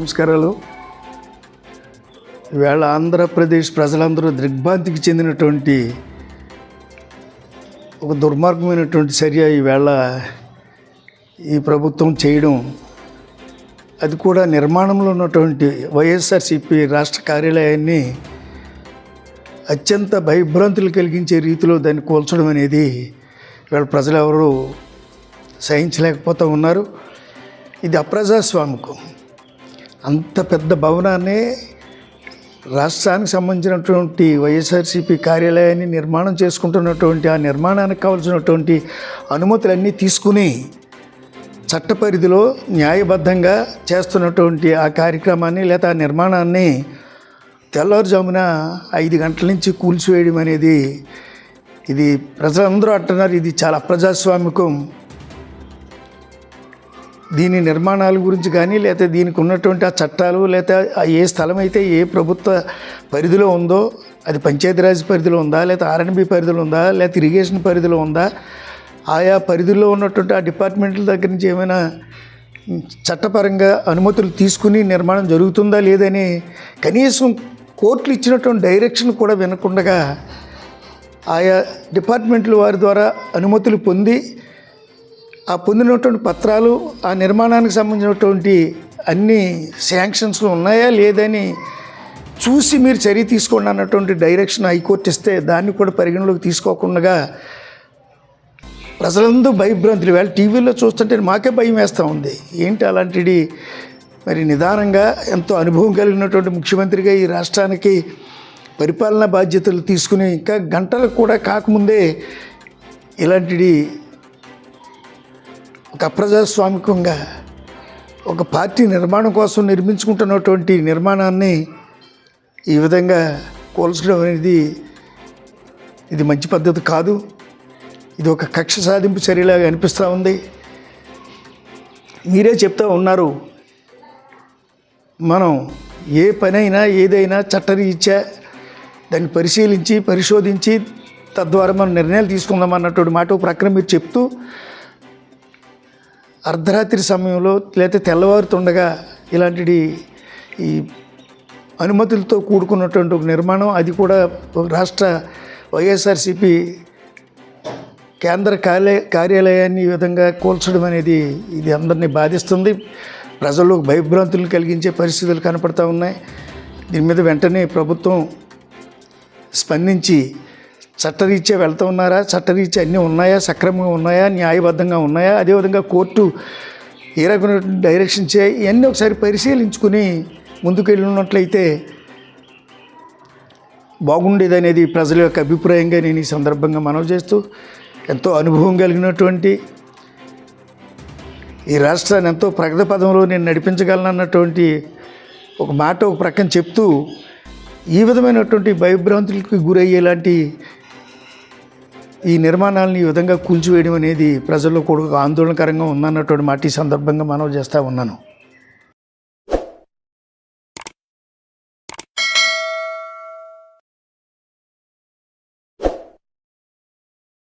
నమస్కారాలు. ఈవేళ ఆంధ్రప్రదేశ్ ప్రజలందరూ దిగ్భ్రాంతికి చెందినటువంటి ఒక దుర్మార్గమైనటువంటి చర్య ఈవేళ ఈ ప్రభుత్వం చేయడం. అది కూడా నిర్మాణంలో ఉన్నటువంటి వైఎస్ఆర్సిపి రాష్ట్ర కార్యాలయాన్ని అత్యంత భయభ్రాంతులు కలిగించే రీతిలో దాన్ని కూల్చడం అనేది ఇవాళ ప్రజలు ఎవరు సహించలేకపోతూ ఉన్నారు. ఇది అప్రజాస్వామికం. అంత పెద్ద భవనాన్ని రాష్ట్రానికి సంబంధించినటువంటి వైఎస్ఆర్సీపీ కార్యాలయాన్ని నిర్మాణం చేసుకుంటున్నటువంటి ఆ నిర్మాణానికి కావాల్సినటువంటి అనుమతులన్నీ తీసుకుని చట్ట పరిధిలో న్యాయబద్ధంగా చేస్తున్నటువంటి ఆ కార్యక్రమాన్ని లేదా ఆ నిర్మాణాన్ని తెల్లవారుజామున ఐదు గంటల నుంచి కూల్చివేయడం అనేది ఇది ప్రజలందరూ అంటున్నారు. ఇది చాలా ప్రజాస్వామికం దీని నిర్మాణాల గురించి కానీ లేకపోతే దీనికి ఉన్నటువంటి ఆ చట్టాలు లేకపోతే ఏ స్థలం అయితే ఏ ప్రభుత్వ పరిధిలో ఉందో అది పంచాయతీరాజ్ పరిధిలో ఉందా లేకపోతే ఆర్ఎన్బి పరిధిలో ఉందా లేకపోతే ఇరిగేషన్ పరిధిలో ఉందా ఆయా పరిధిలో ఉన్నటువంటి ఆ డిపార్ట్మెంట్ల దగ్గర నుంచి ఏమైనా చట్టపరంగా అనుమతులు తీసుకుని నిర్మాణం జరుగుతుందా లేదని కనీసం కోర్టులు ఇచ్చినటువంటి డైరెక్షన్ కూడా వినకుండా ఆయా డిపార్ట్మెంట్ల వారి ద్వారా అనుమతులు పొంది ఆ పొందినటువంటి పత్రాలు ఆ నిర్మాణానికి సంబంధించినటువంటి అన్ని శాంక్షన్స్ ఉన్నాయా లేదని చూసి మీరు చర్య తీసుకోండి అన్నటువంటి డైరెక్షన్ హైకోర్టు ఇస్తే దాన్ని కూడా పరిగణలోకి తీసుకోకుండా ప్రజలందరూ భయభ్రాంతులు. వేళ టీవీలో చూస్తుంటే మాకే భయం వేస్తూ ఉంది. ఏంటి అలాంటిది? మరి నిదానంగా ఎంతో అనుభవం కలిగినటువంటి ముఖ్యమంత్రిగా ఈ రాష్ట్రానికి పరిపాలనా బాధ్యతలు తీసుకుని ఇంకా గంటలకు కూడా కాకముందే ఇలాంటిది ఒక అప్రజాస్వామికంగా ఒక పార్టీ నిర్మాణం కోసం నిర్మించుకుంటున్నటువంటి నిర్మాణాన్ని ఈ విధంగా కోల్చడం అనేది ఇది మంచి పద్ధతి కాదు. ఇది ఒక కక్ష సాధింపు చర్యలాగా అనిపిస్తూ ఉంది. మీరే చెప్తా ఉన్నారు మనం ఏ పనైనా ఏదైనా చట్టరీత్యా దాన్ని పరిశీలించి పరిశోధించి తద్వారా మనం నిర్ణయాలు తీసుకుందాం అన్నటువంటి మాట ఒక మీరు చెప్తూ అర్ధరాత్రి సమయంలో లేకపోతే తెల్లవారుతుండగా ఇలాంటిది ఈ అనుమతులతో కూడుకున్నటువంటి ఒక నిర్మాణం అది కూడా రాష్ట్ర వైఎస్ఆర్సిపి కేంద్ర కార్య కార్యాలయాన్ని ఈ విధంగా కూల్చడం అనేది ఇది అందరినీ బాధిస్తుంది. ప్రజల్లో భయభ్రాంతులు కలిగించే పరిస్థితులు కనపడతా ఉన్నాయి. దీని మీద వెంటనే ప్రభుత్వం స్పందించి చట్టరీత్యా వెళ్తూ ఉన్నారా? చట్టరీత్యా అన్నీ ఉన్నాయా? సక్రమంగా ఉన్నాయా? న్యాయబద్ధంగా ఉన్నాయా? అదేవిధంగా కోర్టు ఏ రకమైన డైరెక్షన్ చే ఇవన్నీ ఒకసారి పరిశీలించుకుని ముందుకెళ్ళినట్లయితే బాగుండేది అనేది ప్రజల యొక్క అభిప్రాయంగా నేను ఈ సందర్భంగా మనవి చేస్తూ ఎంతో అనుభవం కలిగినటువంటి ఈ రాష్ట్రాన్ని ఎంతో ప్రగతి పదంలో నేను నడిపించగలనన్నటువంటి ఒక మాట ఒక ప్రక్కన చెప్తూ ఈ విధమైనటువంటి భయభ్రాంతులకు గురయ్యేలాంటి ఈ నిర్మాణాలను ఈ విధంగా కూల్చివేయడం అనేది ప్రజల్లో కూడా ఆందోళనకరంగా ఉందన్నటువంటి మాట ఈ సందర్భంగా మనం చేస్తూ ఉన్నాను.